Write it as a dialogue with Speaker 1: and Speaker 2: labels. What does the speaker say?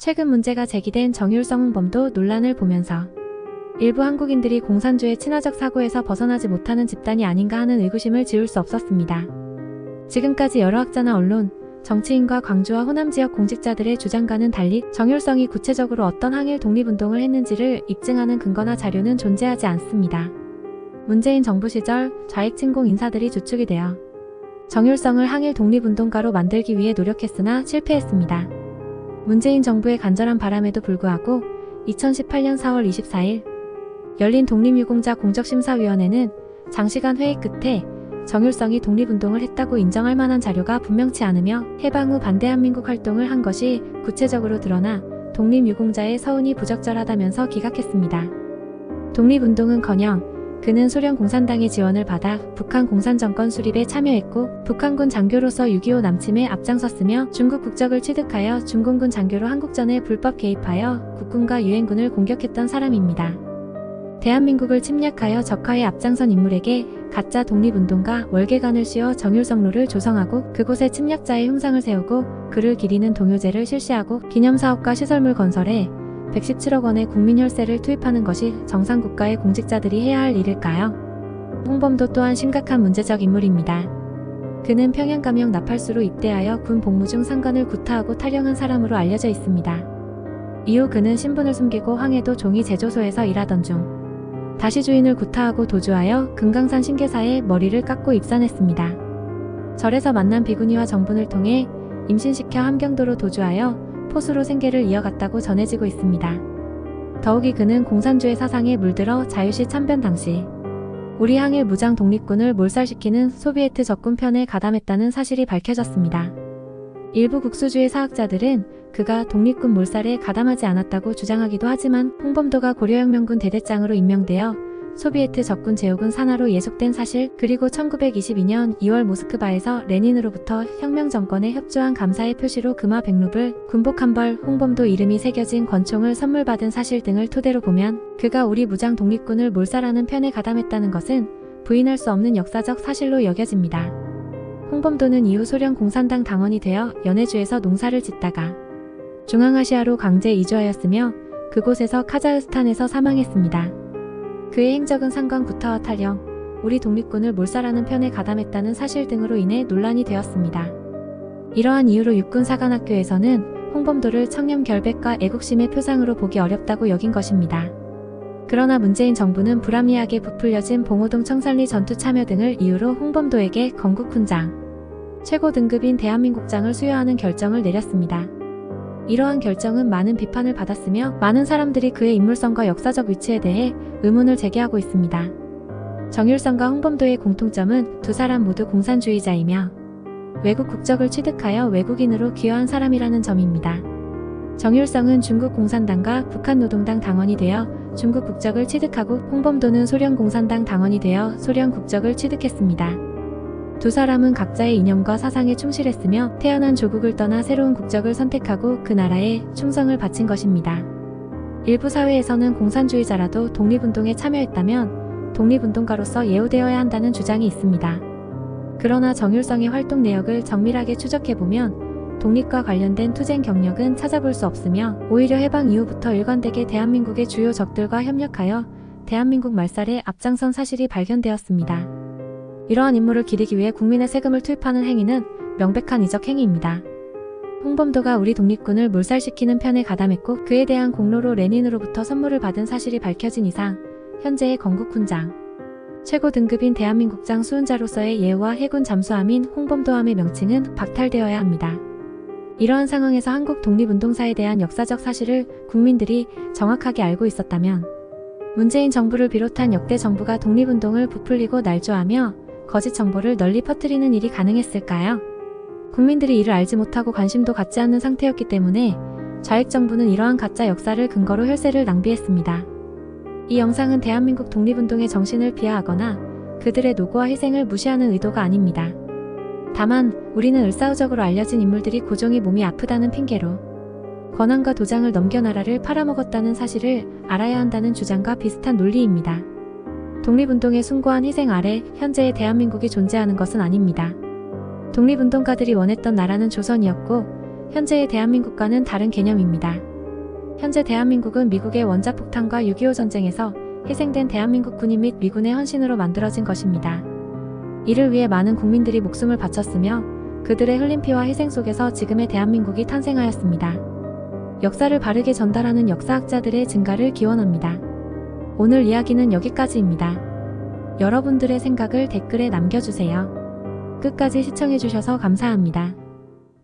Speaker 1: 최근 문제가 제기된 정율성 홍범도 논란을 보면서 일부 한국인들이 공산주의 친화적 사고에서 벗어나지 못하는 집단이 아닌가 하는 의구심을 지울 수 없었습니다. 지금까지 여러 학자나 언론, 정치인과 광주와 호남 지역 공직자들의 주장과는 달리 정율성이 구체적으로 어떤 항일 독립운동을 했는지를 입증하는 근거나 자료는 존재하지 않습니다. 문재인 정부 시절 좌익 친공 인사들이 주축이 되어 정율성을 항일 독립운동가로 만들기 위해 노력했으나 실패했습니다. 문재인 정부의 간절한 바람에도 불구하고 2018년 4월 24일 열린 독립유공자 공적심사위원회는 장시간 회의 끝에 정율성이 독립운동을 했다고 인정할 만한 자료가 분명치 않으며 해방 후 반대한민국 활동을 한 것이 구체적으로 드러나 독립유공자의 서운이 부적절하다면서 기각했습니다. 독립운동은커녕 그는 소련 공산당의 지원을 받아 북한 공산 정권 수립에 참여했고 북한군 장교로서 6.25 남침에 앞장섰으며 중국 국적을 취득하여 중공군 장교로 한국전에 불법 개입하여 국군과 유엔군을 공격했던 사람입니다. 대한민국을 침략하여 적화에 앞장선 인물에게 가짜 독립운동가 월계관을 씌워 정율성로를 조성하고 그곳에 침략자의 흉상을 세우고 그를 기리는 동요제를 실시하고 기념사업과 시설물 건설에 117억 원의 국민혈세를 투입하는 것이 정상 국가의 공직자들이 해야 할 일일까요? 홍범도 또한 심각한 문제적 인물입니다. 그는 평양감영 나팔수로 입대하여 군 복무 중 상관을 구타하고 탈영한 사람으로 알려져 있습니다. 이후 그는 신분을 숨기고 황해도 종이 제조소에서 일하던 중 다시 주인을 구타하고 도주하여 금강산 신계사에 머리를 깎고 입산했습니다. 절에서 만난 비구니와 정분을 통해 임신시켜 함경도로 도주하여 포수로 생계를 이어갔다고 전해지고 있습니다. 더욱이 그는 공산주의 사상에 물들어 자유시 참변 당시 우리 항일 무장 독립군을 몰살시키는 소비에트 적군 편에 가담했다는 사실이 밝혀졌습니다. 일부 국수주의 사학자들은 그가 독립군 몰살에 가담하지 않았다고 주장하기도 하지만 홍범도가 고려혁명군 대대장으로 임명되어 소비에트 적군 제후군 산하로 예속된 사실 그리고 1922년 2월 모스크바에서 레닌으로부터 혁명 정권에 협조한 감사의 표시로 금화 백루블 군복 한 벌 홍범도 이름이 새겨진 권총을 선물 받은 사실 등을 토대로 보면 그가 우리 무장 독립군을 몰살하는 편에 가담했다는 것은 부인할 수 없는 역사적 사실로 여겨집니다. 홍범도는 이후 소련 공산당 당원이 되어 연해주에서 농사를 짓다가 중앙아시아로 강제 이주하였으며 그곳에서 카자흐스탄에서 사망했습니다. 그의 행적은 상관 구타와 탈영, 우리 독립군을 몰살하는 편에 가담했다는 사실 등으로 인해 논란이 되었습니다. 이러한 이유로 육군사관학교에서는 홍범도를 청렴 결백과 애국심의 표상으로 보기 어렵다고 여긴 것입니다. 그러나 문재인 정부는 불합리하게 부풀려진 봉오동 청산리 전투 참여 등을 이유로 홍범도에게 건국훈장, 최고 등급인 대한민국장을 수여하는 결정을 내렸습니다. 이러한 결정은 많은 비판을 받았으며 많은 사람들이 그의 인물성과 역사적 위치에 대해 의문을 제기하고 있습니다. 정율성과 홍범도의 공통점은 두 사람 모두 공산주의자이며 외국 국적을 취득하여 외국인으로 귀화한 사람이라는 점입니다. 정율성은 중국 공산당과 북한 노동당 당원이 되어 중국 국적을 취득하고 홍범도는 소련 공산당 당원이 되어 소련 국적을 취득했습니다. 두 사람은 각자의 이념과 사상에 충실했으며 태어난 조국을 떠나 새로운 국적을 선택하고 그 나라에 충성을 바친 것입니다. 일부 사회에서는 공산주의자라도 독립운동에 참여했다면 독립운동가로서 예우되어야 한다는 주장이 있습니다. 그러나 정율성의 활동 내역을 정밀하게 추적해보면 독립과 관련된 투쟁 경력은 찾아볼 수 없으며 오히려 해방 이후부터 일관되게 대한민국의 주요 적들과 협력하여 대한민국 말살에 앞장선 사실이 발견되었습니다. 이러한 임무를 기리기 위해 국민의 세금을 투입하는 행위는 명백한 이적 행위입니다. 홍범도가 우리 독립군을 몰살시키는 편에 가담했고 그에 대한 공로로 레닌으로부터 선물을 받은 사실이 밝혀진 이상 현재의 건국훈장, 최고 등급인 대한민국장 수훈자로서의 예우와 해군 잠수함인 홍범도함의 명칭은 박탈되어야 합니다. 이러한 상황에서 한국 독립운동사에 대한 역사적 사실을 국민들이 정확하게 알고 있었다면 문재인 정부를 비롯한 역대 정부가 독립운동을 부풀리고 날조하며 거짓 정보를 널리 퍼뜨리는 일이 가능했을까요? 국민들이 이를 알지 못하고 관심도 갖지 않는 상태였기 때문에 좌익 정부는 이러한 가짜 역사를 근거로 혈세를 낭비했습니다. 이 영상은 대한민국 독립운동의 정신을 비하하거나 그들의 노고와 희생을 무시하는 의도가 아닙니다. 다만 우리는 을사후적으로 알려진 인물들이 고종이 몸이 아프다는 핑계로 권한과 도장을 넘겨 나라를 팔아먹었다는 사실을 알아야 한다는 주장과 비슷한 논리입니다. 독립운동의 숭고한 희생 아래 현재의 대한민국이 존재하는 것은 아닙니다. 독립운동가들이 원했던 나라는 조선이었고 현재의 대한민국과는 다른 개념입니다. 현재 대한민국은 미국의 원자폭탄과 6.25 전쟁에서 희생된 대한민국 군인 및 미군의 헌신으로 만들어진 것입니다. 이를 위해 많은 국민들이 목숨을 바쳤으며 그들의 흘린 피와 희생 속에서 지금의 대한민국이 탄생하였습니다. 역사를 바르게 전달하는 역사학자들의 증가를 기원합니다. 오늘 이야기는 여기까지입니다. 여러분들의 생각을 댓글에 남겨주세요. 끝까지 시청해주셔서 감사합니다.